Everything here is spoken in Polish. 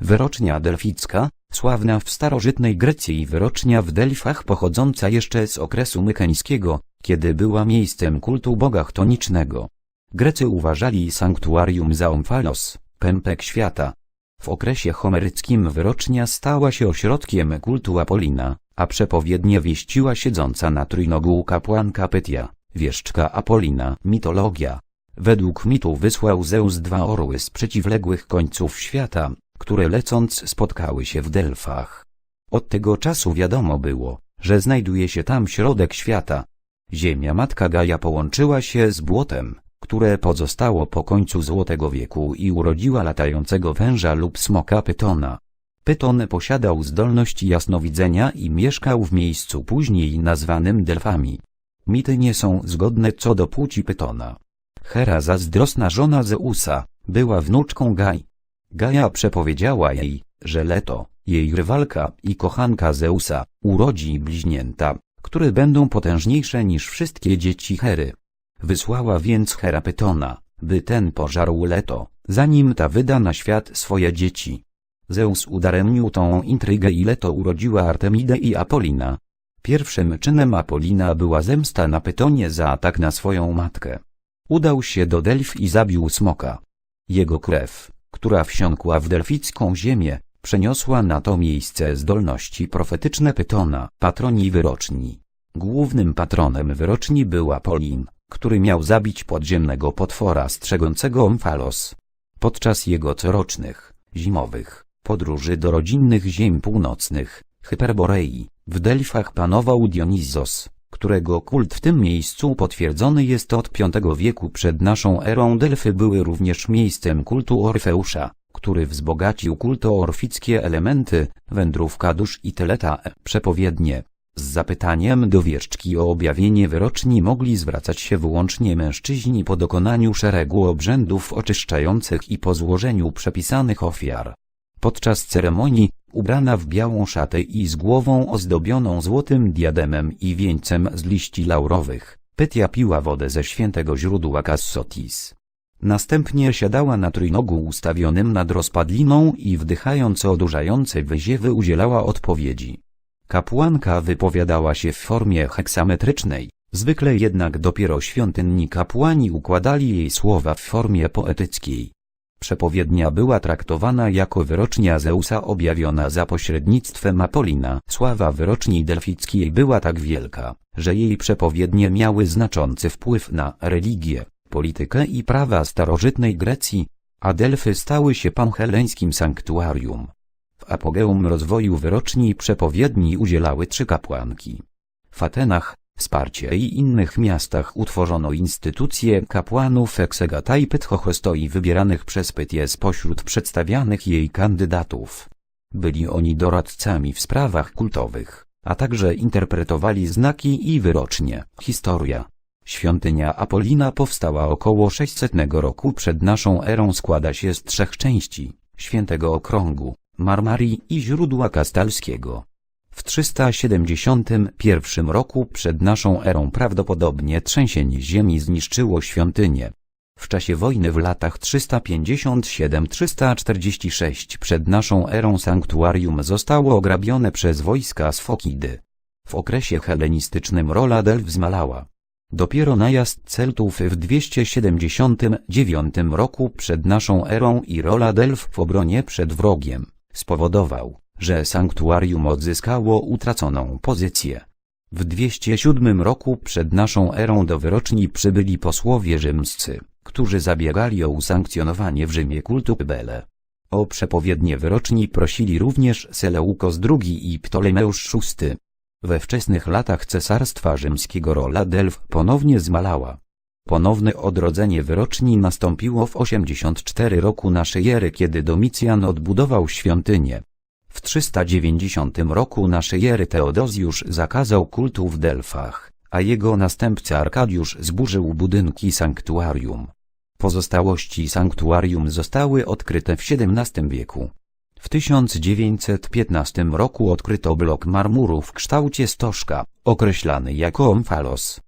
Wyrocznia delficka, sławna w starożytnej Grecji i wyrocznia w Delfach pochodząca jeszcze z okresu mykeńskiego, kiedy była miejscem kultu boga chtonicznego. Grecy uważali sanktuarium za Omphalos, pępek świata. W okresie homeryckim wyrocznia stała się ośrodkiem kultu Apolina, a przepowiednie wieściła siedząca na trójnogu kapłanka Petia, wieszczka Apolina. Mitologia. Według mitu wysłał Zeus dwa orły z przeciwległych końców świata, które lecąc spotkały się w Delfach. Od tego czasu wiadomo było, że znajduje się tam środek świata. Ziemia matka Gaja połączyła się z błotem, które pozostało po końcu Złotego wieku i urodziła latającego węża lub smoka Pytona. Pyton posiadał zdolność jasnowidzenia i mieszkał w miejscu później nazwanym Delfami. Mity nie są zgodne co do płci Pytona. Hera zazdrosna żona Zeusa, była wnuczką Gai. Gaja przepowiedziała jej, że Leto, jej rywalka i kochanka Zeusa, urodzi bliźnięta, które będą potężniejsze niż wszystkie dzieci Hery. Wysłała więc Hera Pytona, by ten pożarł Leto, zanim ta wyda na świat swoje dzieci. Zeus udaremnił tą intrygę i Leto urodziła Artemidę i Apolina. Pierwszym czynem Apolina była zemsta na Pytonie za atak na swoją matkę. Udał się do Delf i zabił smoka. Jego krew, która wsiąkła w delficką ziemię, przeniosła na to miejsce zdolności profetyczne Pytona, patroni wyroczni. Głównym patronem wyroczni był Apolin, który miał zabić podziemnego potwora strzegącego Omphalos. Podczas jego corocznych, zimowych, podróży do rodzinnych ziem północnych, Hyperborei, w Delfach panował Dionizos, którego kult w tym miejscu potwierdzony jest od V wieku przed naszą erą. Delfy były również miejscem kultu Orfeusza, który wzbogacił kulto-orfickie elementy, wędrówka dusz i teleta, przepowiednie. Z zapytaniem do wieszczki o objawienie wyroczni mogli zwracać się wyłącznie mężczyźni po dokonaniu szeregu obrzędów oczyszczających i po złożeniu przepisanych ofiar. Podczas ceremonii, ubrana w białą szatę i z głową ozdobioną złotym diademem i wieńcem z liści laurowych, Petia piła wodę ze świętego źródła Cassotis. Następnie siadała na trójnogu ustawionym nad rozpadliną i wdychając odurzające wyziewy udzielała odpowiedzi. Kapłanka wypowiadała się w formie heksametrycznej, zwykle jednak dopiero świątynni kapłani układali jej słowa w formie poetyckiej. Przepowiednia była traktowana jako wyrocznia Zeusa objawiona za pośrednictwem Apolina. Sława wyroczni delfickiej była tak wielka, że jej przepowiednie miały znaczący wpływ na religię, politykę i prawa starożytnej Grecji, a Delfy stały się panheleńskim sanktuarium. W apogeum rozwoju wyroczni przepowiedni udzielały trzy kapłanki. W Atenach, Sparcie i innych miastach utworzono instytucje kapłanów Eksegata i Pythochostoi wybieranych przez Pytię spośród przedstawianych jej kandydatów. Byli oni doradcami w sprawach kultowych, a także interpretowali znaki i wyrocznie. Historia Świątynia Apolina powstała około 600 roku przed naszą erą składa się z trzech części, Świętego Okrągu, Marmarii i źródła Kastalskiego. W 371 roku przed naszą erą prawdopodobnie trzęsienie ziemi zniszczyło świątynię. W czasie wojny w latach 357-346 przed naszą erą sanktuarium zostało ograbione przez wojska Sfokidy. W okresie helenistycznym rola Delf zmalała. Dopiero najazd Celtów w 279 roku przed naszą erą i rola Delf w obronie przed wrogiem spowodował, że sanktuarium odzyskało utraconą pozycję. W 207 roku przed naszą erą do wyroczni przybyli posłowie rzymscy, którzy zabiegali o usankcjonowanie w Rzymie kultu Bele. O przepowiednie wyroczni prosili również Seleukos II i Ptolemeusz VI. We wczesnych latach cesarstwa rzymskiego rola Delf ponownie zmalała. Ponowne odrodzenie wyroczni nastąpiło w 84 roku naszej ery, kiedy Domicjan odbudował świątynię. W 390 roku naszej ery Teodozjusz zakazał kultu w Delfach, a jego następca Arkadiusz zburzył budynki sanktuarium. Pozostałości sanktuarium zostały odkryte w XVII wieku. W 1915 roku odkryto blok marmuru w kształcie stożka, określany jako omphalos.